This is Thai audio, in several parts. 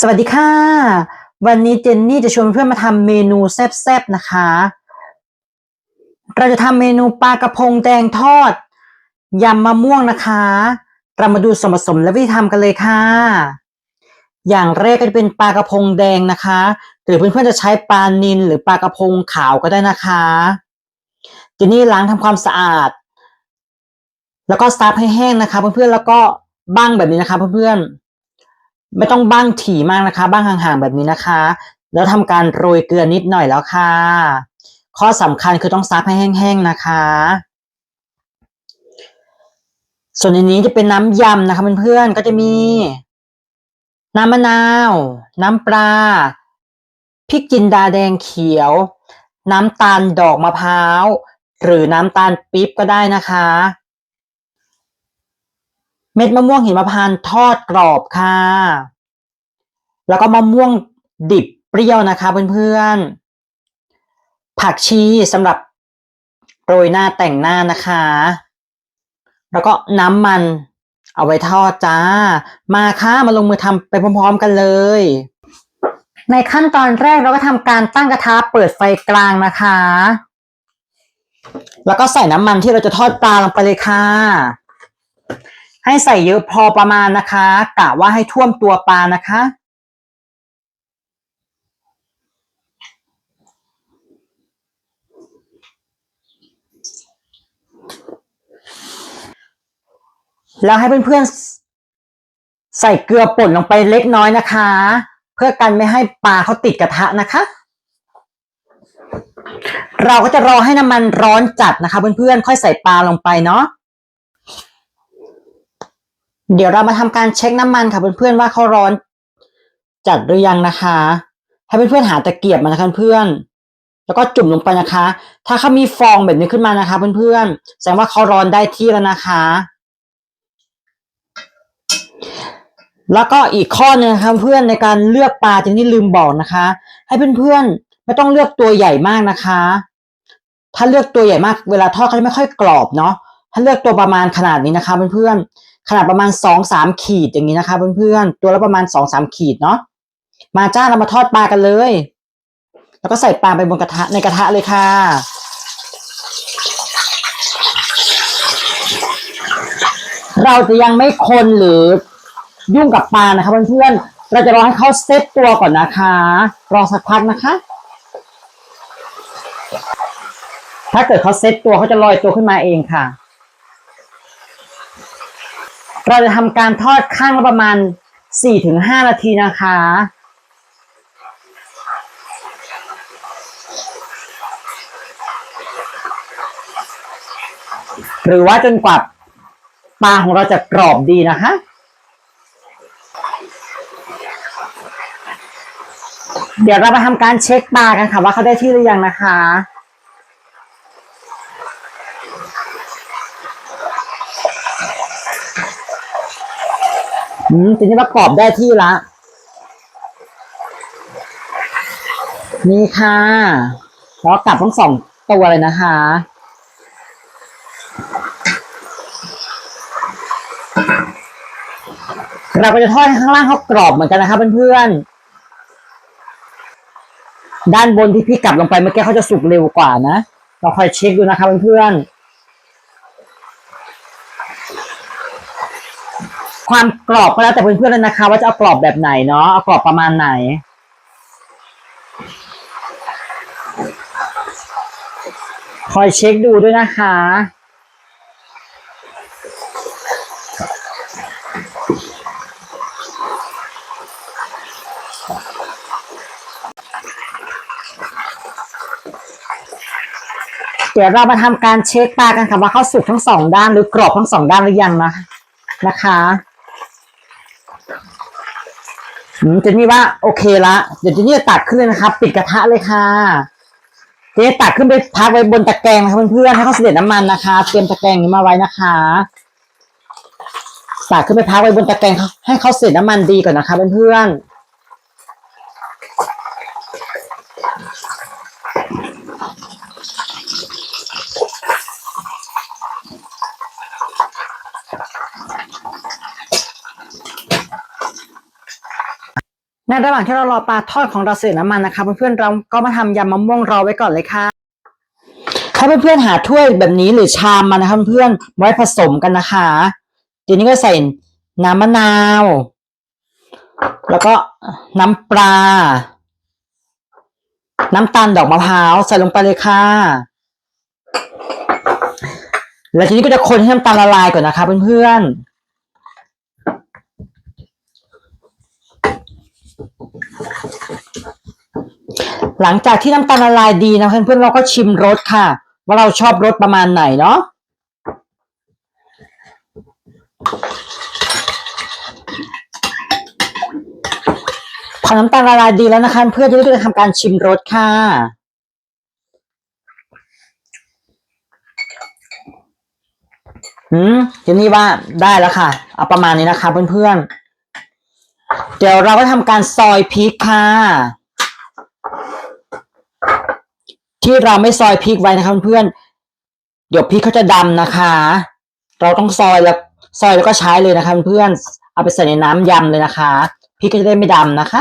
สวัสดีค่ะ วันนี้เจนนี่จะชวนเพื่อนมาทำเมนูแซ่บๆนะคะ เราจะทำเมนูปลากระพงแดงทอดยำมะม่วงนะคะ เรามาดูส่วนผสมและวิธีทำกันเลยค่ะ อย่างแรกก็จะเป็นปลากระพงแดงนะคะ หรือเพื่อนๆจะใช้ปลานิลหรือปลากระพงขาวก็ได้นะคะ เจนนี่ล้างทำความสะอาด แล้วก็ซับให้แห้งนะคะ เพื่อนๆแล้วก็บ้างแบบนี้นะคะเพื่อนๆ ไม่ต้องบ้างถี่มากนะคะ บ้างห่างๆแบบนี้นะคะ แล้วทำการโรยเกลือนิดหน่อยแล้วค่ะ ข้อสำคัญคือต้องซับให้แห้งๆนะคะ ส่วนในนี้จะเป็นน้ำยำนะคะเพื่อนๆก็จะมี น้ำมะนาว น้ำปลาพริกจินดาแดงเขียว น้ำตาลดอกมะพร้าว หรือน้ำตาลปี๊บก็ได้นะคะ เม็ดมะม่วงหิมพานต์ทอดกรอบค่ะ แล้วก็มะม่วงดิบเปรี้ยวนะคะเพื่อนๆ ผักชีสำหรับโรยหน้าแต่งหน้านะคะ แล้วก็น้ำมันเอาไว้ทอดจ้า มาค่ะมาลงมือทำไปพร้อมๆกันเลย ในขั้นตอนแรกเราก็ทำการตั้งกระทะเปิดไฟกลางนะคะ แล้วก็ใส่น้ำมันที่เราจะทอดปลาลงไปเลยค่ะ ให้ใส่เยอะพอประมาณนะคะกะว่าให้ท่วมตัวปลานะคะแล้วให้เพื่อนๆใส่เกลือป่นลงไปเล็กน้อยนะคะ เพื่อกันไม่ให้ปลาเขาติดกระทะนะคะ เราก็จะรอให้น้ำมันร้อนจัดนะคะ เพื่อนๆค่อยใส่ปลาลงไปเนาะ เดี๋ยวเรามาทำการเช็คน้ำมันค่ะเพื่อนๆว่าเขาร้อน จัดหรือยังนะคะ ให้เพื่อนๆหาตะเกียบมานะคะเพื่อนแล้วก็จุ่มลงไปนะคะ ถ้าเขามีฟองแบบนี้ขึ้นมานะคะ เพื่อนๆแสดงว่าเขาร้อนได้ที่แล้วนะคะ แล้วก็อีกข้อหนึงนะคะเพื่อนในการเลือกปลาจริงที่ลืมบอกนะคะ ให้เพื่อนๆไม่ต้องเลือกตัวใหญ่มากนะคะ ถ้าเลือกตัวใหญ่มาก เวลาทอดเขาจะไม่ค่อยกรอบเนาะถ้าเลือกตัวประมาณขนาดนี้นะคะเพื่อนๆ ขนาดประมาณสองสามขีดอย่างนี้นะคะเพื่อนๆตัวละประมาณสองสามขีดเนาะมาจ้าเรามาทอดปลากันเลย แล้วก็ใส่ปลาไปบนกระทะในกระทะเลยค่ะเราจะยังไม่คนหรือยุ่งกับปลานะคะเพื่อนๆ เราจะรอให้เขาเซตตัวก่อนนะคะ รอสักพักนะคะ ถ้าเกิดเขาเซตตัวเขาจะลอยตัวขึ้นมาเองค่ะ เราจะทำการทอดข้างประมาณ 4-5 นาทีนะคะ หรือว่าจนกว่าปลาของเราจะกรอบดีนะคะเดี๋ยวเรามาทำการเช็คปลากันค่ะว่าเขาได้ที่หรือยังนะคะ อืมทีนี้ว่ากรอบได้ที่ละ นี่ค่ะแล้วกลับทั้งสองตัวเลยนะคะ เราก็จะทอดข้างล่างเขากรอบเหมือนกันนะคะเพื่อนๆ ด้านบนที่พี่กลับลงไปเมื่อกี้เขาจะสุกเร็วกว่านะ เราคอยเช็คดูนะคะเพื่อนๆ ความกรอบก็แล้วแต่เพื่อนๆเลยนะคะ ว่าจะเอากรอบแบบไหนเนาะเอากรอบประมาณไหน คอยเช็คดูด้วยนะคะเดี๋ยวเรามาทำการเช็คปลากันค่ะว่าเขาสุกทั้งสองด้านหรือกรอบทั้งสองด้านหรือยังนะนะคะ อืมเจนนี่ว่าโอเคละเดี๋ยวเจนนี่จะตักขึ้นเลยนะครับปิดกระทะเลยค่ะเจนนี่ตักขึ้นไปพักไว้บนตะแกรงนะคะเพื่อนๆให้เขาเสด็จน้ำมันนะคะ เตรียมตะแกรงนี้มาไว้นะคะตักขึ้นไปพักไว้บนตะแกรงให้เขาเสด็จน้ำมันดีก่อนนะคะเพื่อนๆ ในระหว่างที่เรารอปลาทอดของเราเสด็จน้ำมันนะคะเพื่อนๆเราก็มาทำยำมะม่วงรอไว้ก่อนเลยค่ะให้เพื่อนๆหาถ้วยแบบนี้หรือชามมานะคะเพื่อนๆไว้ผสมกันนะคะทีนี้ก็ใส่น้ำมะนาว แล้วก็น้ำปลา น้ำตาลดอกมะพร้าวใส่ลงไปเลยค่ะ แล้วทีนี้ก็จะคนให้น้ำตาลละลายก่อนนะคะเพื่อนๆ หลังจากที่น้ำตาลละลายดีนะเพื่อนๆเราก็ชิมรสค่ะ ว่าเราชอบรสประมาณไหนเนาะพอน้ำตาลละลายดีแล้วนะคะ เพื่อนที่จะทำการชิมรสค่ะอืมทีนี้ว่าได้แล้วค่ะ เอาประมาณนี้นะคะ เพื่อนๆ เดี๋ยวเราก็ทำการซอยพริกค่ะ ที่เราไม่ซอยพริกไว้นะคะเพื่อนๆเดี๋ยวพริกเขาจะดำนะคะ เราต้องซอยแล้วซอยแล้วก็ใช้เลยนะคะเพื่อนเอาไปใส่ในน้ำยำเลยนะคะ พริกก็จะได้ไม่ดำนะคะ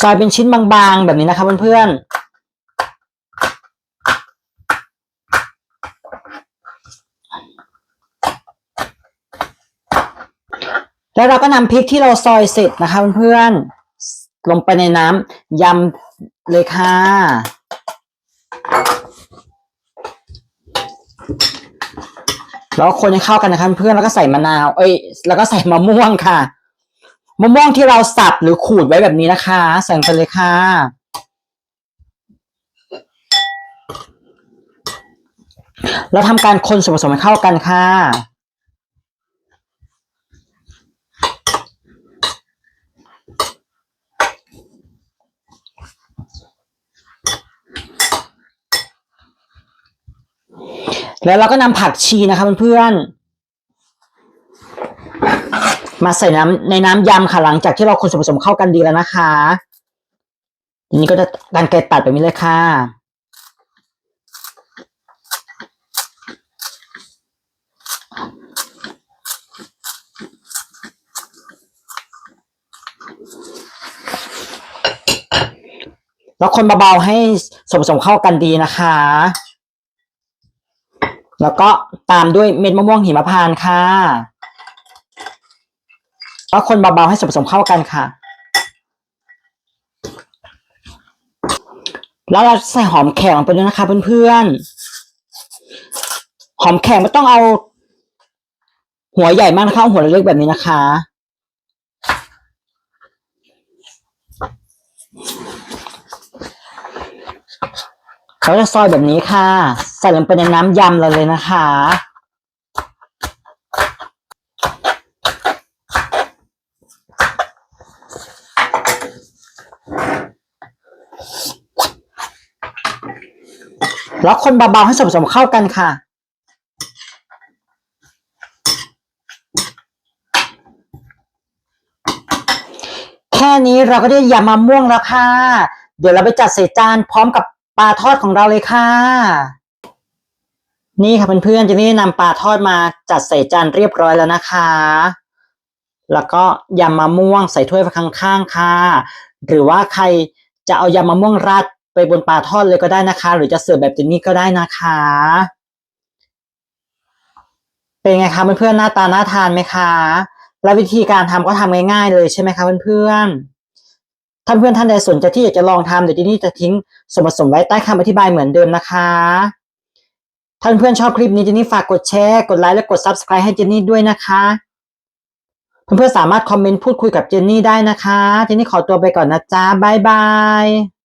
ซอยเป็นชิ้นบางๆ แบบนี้นะคะเพื่อนๆ แล้วเราก็นำพริกที่เราซอยเสร็จนะคะเพื่อนๆลงไปในน้ำยำเลยค่ะแล้วคนให้เข้ากันนะคะเพื่อนแล้วก็ใส่มะนาว เอ้ย แล้วก็ใส่มะม่วงค่ะ มะม่วงที่เราสับหรือขูดไว้แบบนี้นะคะ ใส่ไปเลยค่ะ แล้วทำการคนส่วนผสมให้เข้ากันค่ะ แล้วเราก็นำผักชีนะคะเพื่อนๆ มาใส่น้ำในน้ำยำค่ะหลังจากที่เราคนส่วนผสมเข้ากันดีแล้วนะคะทีนี้ก็จะการแกะตัดแบบนี้เลยค่ะ แล้วคนเบาๆให้ส่วนผสมเข้ากันดีนะคะ แล้วก็ตามด้วยเม็ดมะม่วงหิมพานต์ค่ะแล้วคนเบาๆให้ส่วนผสมเข้ากันค่ะ แล้วเราใส่หอมแขกลงไปด้วยนะคะเพื่อนๆ หอมแขกไม่ต้องเอา หัวใหญ่มากนะคะหัวเล็กๆแบบนี้นะคะ เขาจะซอยแบบนี้ค่ะ ใส่ลงไปในน้ำยำเราเลยนะคะ แล้วคนเบาๆให้ส่วนผสมเข้ากันค่ะแค่นี้เราก็ได้ยำมะม่วงแล้วค่ะ เดี๋ยวเราไปจัดใส่จานพร้อมกับ ปลาทอดของเราเลยค่ะ นี่ค่ะเพื่อนๆเจะนี่นำปลาทอดมาจัดใส่จานเรียบร้อยแล้วนะคะ แล้วก็ยำมะม่วงใส่ถ้วยข้างๆค่ะ หรือว่าใครจะเอายำมะม่วงราดไปบนปลาทอดเลยก็ได้นะคะ หรือจะเสิร์ฟแบบเจนนี่ก็ได้นะคะ เป็นไงคะเพื่อนๆหน้าตาน่าทานไหมคะ และวิธีการทำก็ทำง่ายๆเลยใช่ไหมคะเพื่อนๆ ท่านเพื่อนท่านใดสนใจที่อยากจะลองทำเดี๋ยวที่นี่จะทิ้งส่วนผสมไว้ใต้คำอธิบายเหมือนเดิมนะคะ ท่านเพื่อนชอบคลิปนี้เจนนี่ฝากกดแชร์ กดไลค์และกด subscribe ให้เจนนี่ด้วยนะคะเพื่อนๆสามารถคอมเมนต์พูดคุยกับเจนนี่ได้นะคะ เจนนี่ขอตัวไปก่อนนะจ๊ะบ๊ายบาย